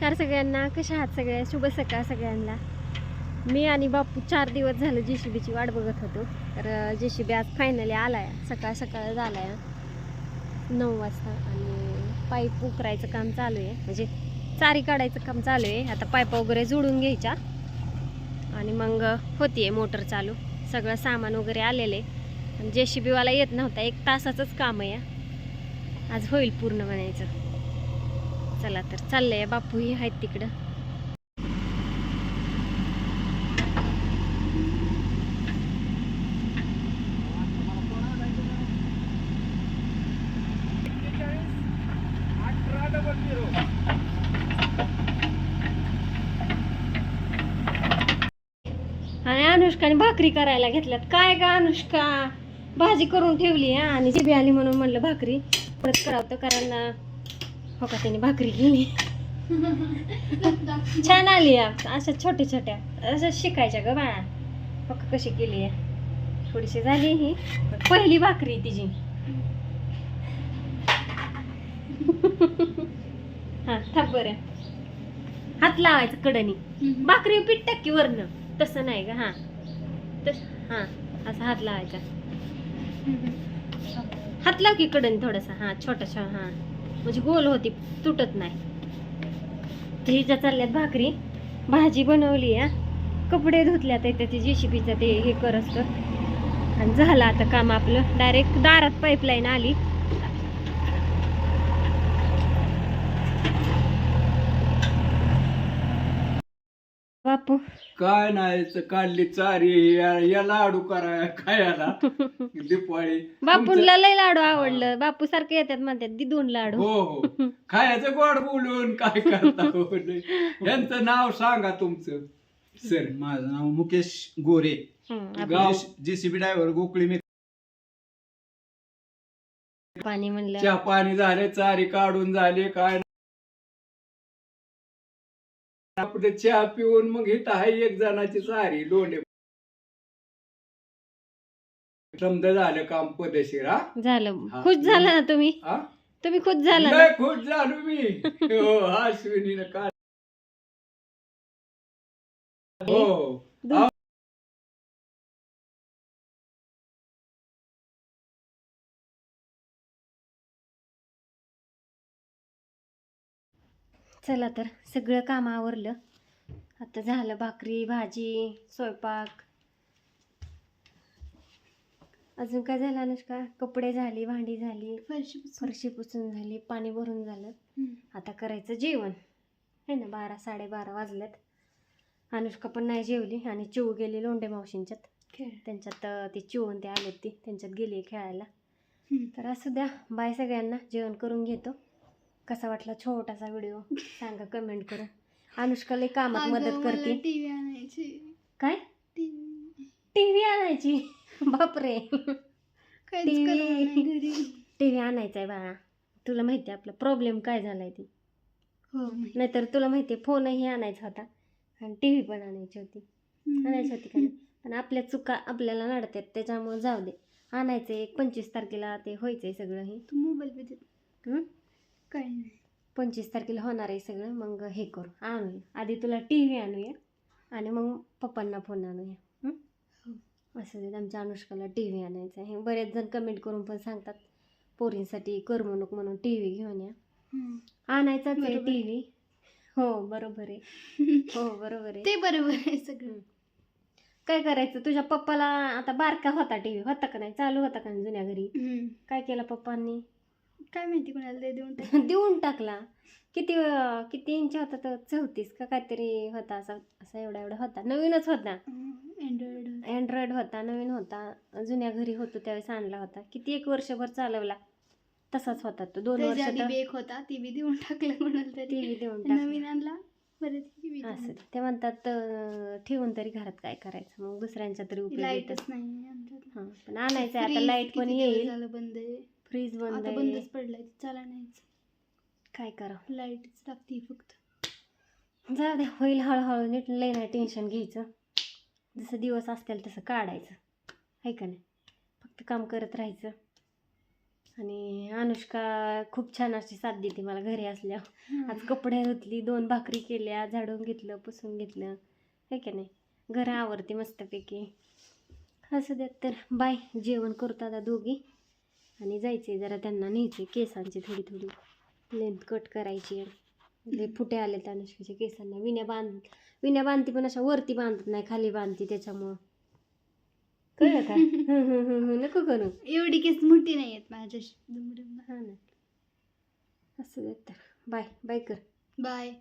Car सगळ्यांना. कशा आहात सगळ्या? शुभ सकाळ सगळ्यांना. मी आणि बापू चार दिवस झालं जे सी बीची वाट बघत होतो. तर जे सी बी आज फायनली आला आहे सकाळ सकाळ झाला आहे नऊ वाजता आणि पाईप उकरायचं काम चालू आहे. म्हणजे चारी काढायचं काम चालू आहे. आता पाईप वगैरे जोडून घ्यायच्या. आणि मग होतीये मोटर चालू. सगळं सामान वगैरे आलेले. आणि जे सी बीवाला येत नव्हता. एक तासाचंच काम आहे. आज होईल पूर्ण म्हणायचं. चला तर चाललंय बापूही आहेत तिकडं. आणि अनुष्काने भाकरी करायला घेतल्यात. काय का अनुष्का? भाजी करून ठेवली आणि जिबी आली म्हणून म्हणलं भाकरी. परत करावतं कारण हो का त्याने भाकरी केली. छान आली अशा छोट्या छोट्या. असं शिकायच्या ग बाळा. हो का कशी केली आहे थोडीशी झाली ही. पहिली भाकरी तिची. हा थांब बरं. हात लावायचं कडनी. भाकरी पीठ टाकी वरनं. तसं नाही ग हा. तस हा. असा हात लावायचा. हात लाव की कडन थोडासा. हा छोटासा हा. म्हणजे गोल होती तुटत नाही. हिच्या चालल्यात भाकरी भाजी बनवली हा कपडे धुतल्यात आहे त्याचे जेसीबीचं ते हे कर असतं. आणि झालं आता काम आपलं. डायरेक्ट दारात पाईपलाईन आली. बापू? काय नाही तर काढली चारी या या लाडू करा खायला. दिपाळी बापूंला लय लाडू आवडलं. बापू सारखे येतात म्हणतात दी दोन लाडू. हो हो. खायचं गोड बोलून काय करता हो? नाही. यांचं नाव सांगा तुमचं. सर माझं नाव मुकेश गोरे. हम्म, गाव जेसीबी ड्रायव्हर गोकुळी मी पाणी म्हणलं. चहा पाणी झाले चारी काढून झाले काय आपलं चहा पिऊन मग इथं आहे एक जणाची चारी लोंडे समजा झालं काम पदेशीर हा? झालं. हा. खुश झाला ना तुम्ही? हा? तुम्ही खुश झाला ना? लय खुश झालो मी. हो अश्विनीनं काय हो. दोन- चला तर सगळं काम आवरलं. आता झालं भाकरी भाजी स्वयंपाक. अजून काय झालं अनुष्का? कपडे झाली भांडी झाली फरशी पुसून. झाली पाणी भरून झालं. आता करायचं जेवण. है ना बारा साडेबारा वाजल्यात. अनुष्का पण नाही जेवली आणि चिऊ गेली लोंढे मावशींच्यात. त्यांच्यात अं, ते चिवून ते आलेत ती. त्यांच्यात गेली खेळायला. तर असू द्या बाय सगळ्यांना. जेवण करून घेतो. कसा वाटला छोटासा व्हिडिओ? सांगा कमेंट करून. अनुष्का लई कामात मदत करते. टीव्ही आणायची. काय? टीव्ही आणायची? बापरे. टीव्ही. आणायचा आहे बाळा. तुला माहिती आपला प्रॉब्लेम काय झालाय ती? हो. नाहीतर तुला माहिती फोनही आणायचा होता. आणि टी व्ही पण आणायची होती. आणायची होती का? पण आपल्या चुका आपल्याला नडतात त्याच्यामुळे जाऊ दे. आणायचं एक पंचवीस तारखेला ते व्हायचंय सगळं हे. तू मोबाईल देत? काही नाही. पंचवीस तारखेला होणार आहे सगळं मग हे करू आणूया. आधी तुला टी व्ही आणूया आणि मग पप्पांना फोन आणूया. हं? असं दे आमच्या अनुष्काला टी व्ही आणायचा आहे. बरेच जण कमेंट करून पण सांगतात पोरींसाठी करमणूक म्हणून टी व्ही घेऊन या. हं. आणायचाच आहे. टी व्ही हो बरोबर आहे. हो बरोबर आहे. ते बरोबर आहे सगळं. काय करायचं? तुझ्या पप्पाला आता बारका होता टी व्ही होता का नाही? चालू होता का नाही जुन्या घरी. काय केलं पप्पांनी? काय माहिती कोणाला ते देऊन टाक. देऊन टाकला. किती अं, किती इंच होता तर चौतीस का काहीतरी होता असा असा एवढा एवढा होता. नवीनच होता. अँड्रॉइड अँड्रॉइड होता. नवीन होता. जुन्या घरी होतो त्यावेळेस आणला होता. किती एक वर्षभर चालवला. तसाच होता तो. दोन वर्ष आधी बी एक होता. ती बी देऊन टाकला कोणाला तरी. टीव्ही देऊन टाकला. नवीन आणला. परत ती बी असं. ते म्हणतात अं, ठेवून तरी घरात काय करायचं? मग दुसऱ्यांच्या तरी उपयोग लाईटच नाही आमच्यात. हा पण आणायचं आता Freeze लाइट पण किती दिवस येईल. झालं बंद आहे? फ्रीज बंद आता आहे बंदच पडलाय. चाला नाहीच काय करावं लाईटच लागते फक्त. जाऊ दे होईल हळूहळू नीट. लई नाही टेन्शन घ्यायचं. जसं दिवस असतील तसं काढायचं. आहे का नाही? फक्त काम करत राहायचं. आणि अनुष्का खूप छान अशी साथ देते मला घरी असल्यावर. हम्म. आज कपडे धुतली दोन भाकरी केल्या झाडून घेतलं पुसून घेतलं. हे की नाही? घर आवरते मस्तपैकी. असं द्यात तर. बाय. जेवण करतो आता दोघी. आणि जायचे जरा त्यांना न्यायचे केसांची थोडी थोडी. लेंथ कट करायची लय फुटे आले त्या अनुष्काच्या केसांना. विण्या बांध विण्या बांधती पण अशा वरती बांधत नाही खाली बांधती त्याच्यामुळं. कळलं का? हं, हं, हं, हं, नको करू. एवढी केस मोठी नाही आहेत माझ्या हा ना. असं देत बाय बाय कर. बाय.